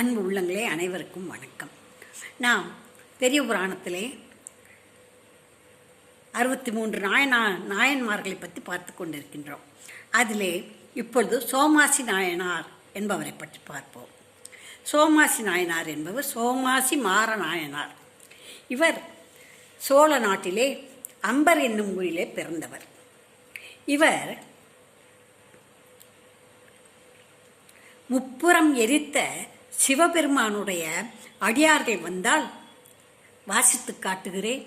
அன்பு உள்ளங்களே அனைவருக்கும் வணக்கம். நாம் பெரிய புராணத்திலே அறுபத்தி மூன்று நாயனா நாயன்மார்களை பற்றி பார்த்து கொண்டிருக்கின்றோம். அதிலே இப்பொழுது சோமாசி நாயனார் என்பவரை பற்றி பார்ப்போம். சோமாசி நாயனார் என்பவர் சோமாசி மார நாயனார். இவர் சோழ நாட்டிலே அம்பர் என்னும் ஊரிலே பிறந்தவர். இவர் முப்புறம் எரித்த சிவபெருமானுடைய அடியார்கள் வந்தால் வாசித்து காட்டுகிறேன்.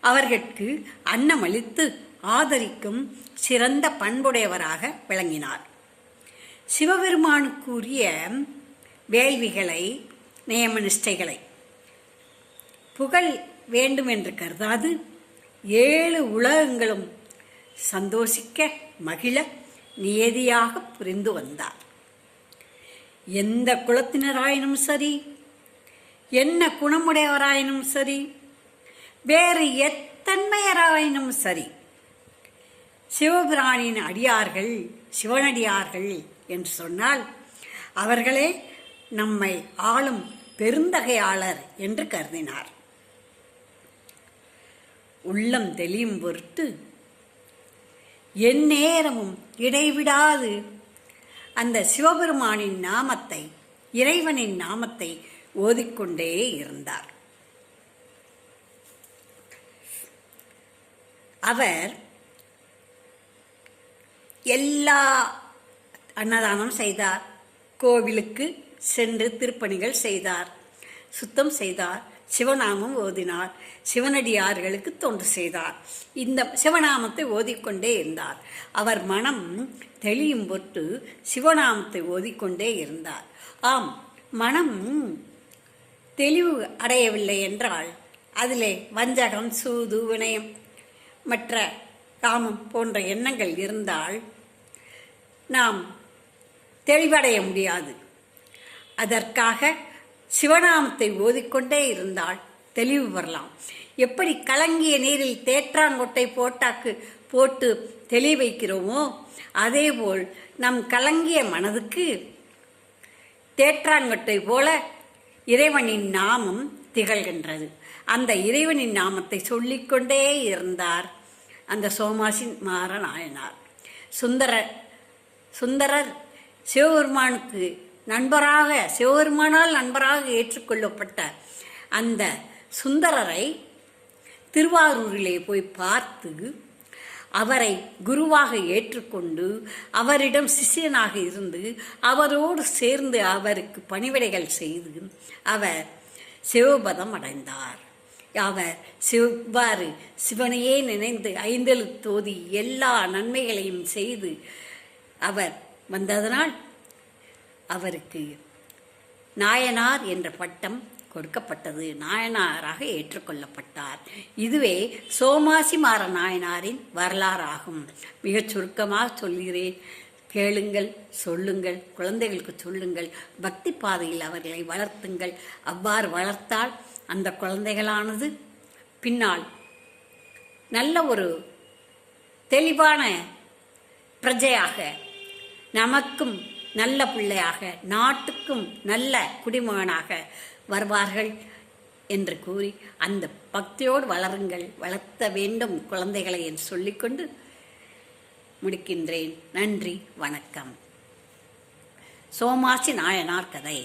அவர்களுக்கு அன்னமளித்து ஆதரிக்கும் சிறந்த பண்புடையவராக விளங்கினார். சிவபெருமானுக்குரிய வேள்விகளை நியமனிஷ்டைகளை புகழ் வேண்டும் என்று கருதாது. ஏழு உலகங்களும் சந்தோஷிக்க மகிழ நியதியாக புரிந்து வந்தார். எந்த குலத்தினராயினும் சரி என்ன குணமுடையவராயினும் சரி வேறு எத்தன்மையராயினும் சரி சிவபிரானின் அடியார்கள் சிவனடியார்கள் என்று சொன்னால் அவர்களே நம்மை ஆளும் பெருந்தகையாளர் என்று கருதினார். உள்ளம் தெளியும் பொருட்டு எந்நேரமும் இடைவிடாது அந்த சிவபெருமானின் நாமத்தை இறைவனின் நாமத்தை ஓதிக்கொண்டே இருந்தார். அவர் எல்லா அன்னதானம் செய்தார். கோவிலுக்கு சென்று திருப்பணிகள் செய்தார். சுத்தம் செய்தார். சிவநாமம் ஓதினார். சிவனடியார்களுக்கு தொண்டு செய்தார். இந்த சிவநாமத்தை ஓதிக்கொண்டே இருந்தார். அவர் மனம் தெளியும் பொட்டு சிவநாமத்தை ஓதிக்கொண்டே இருந்தார். ஆம் மனம் தெளிவு அடையவில்லை என்றால் அதிலே வஞ்சகம் சூது வினயம் மற்ற காமம் போன்ற எண்ணங்கள் இருந்தால் நாம் தெளிவடைய முடியாது. அதற்காக சிவநாமத்தை ஓதிக்கொண்டே இருந்தால் தெளிவு வரலாம். எப்படி கலங்கிய நீரில் தேற்றாங்கொட்டை போட்டாக்கு போட்டு தெளி வைக்கிறோமோ அதேபோல் நம் கலங்கிய மனதுக்கு தேற்றாங்கொட்டை போல இறைவனின் நாமம் திகழ்கின்றது. அந்த இறைவனின் நாமத்தை சொல்லிக்கொண்டே இருந்தார் அந்த சோமாசி மாற நாயனார் சுந்தர சுந்தரர் சிவபெருமானுக்கு நண்பராக சிவபெருமானால் நண்பராக ஏற்றுக்கொள்ளப்பட்ட அந்த சுந்தரரை திருவாரூரிலே போய் பார்த்து அவரை குருவாக ஏற்றுக்கொண்டு அவரிடம் சிஷியனாக இருந்து அவரோடு சேர்ந்து அவருக்கு பணிவிடைகள் செய்து அவர் சிவபதம் அடைந்தார். அவர் சிவ்வாறு சிவனையே நினைந்து ஐந்தெழுத்தோதி எல்லா நன்மைகளையும் செய்து அவர் வந்ததனால் அவருக்கு நாயனார் என்ற பட்டம் கொடுக்கப்பட்டது. நாயனாராக ஏற்றுக்கொள்ளப்பட்டார். இதுவே சோமாசி மாற நாயனாரின் வரலாறாகும். மிகச் சுருக்கமாக சொல்கிறேன். கேளுங்கள் சொல்லுங்கள் குழந்தைகளுக்கு சொல்லுங்கள் பக்தி பாதையில் அவர்களை வளர்த்துங்கள். அவ்வாறு வளர்த்தால் அந்த குழந்தைகளானது பின்னால் நல்ல ஒரு தெளிவான பிரஜையாக நமக்கும் நல்ல பிள்ளையாக நாட்டுக்கும் நல்ல குடிமகனாக வருவார்கள் என்று கூறி அந்த பக்தியோடு வளருங்கள் வளர்த்த வேண்டும் குழந்தைகளை என்று சொல்லிக்கொண்டு முடிக்கின்றேன். நன்றி வணக்கம். சோமாசி நாயனார் கதை.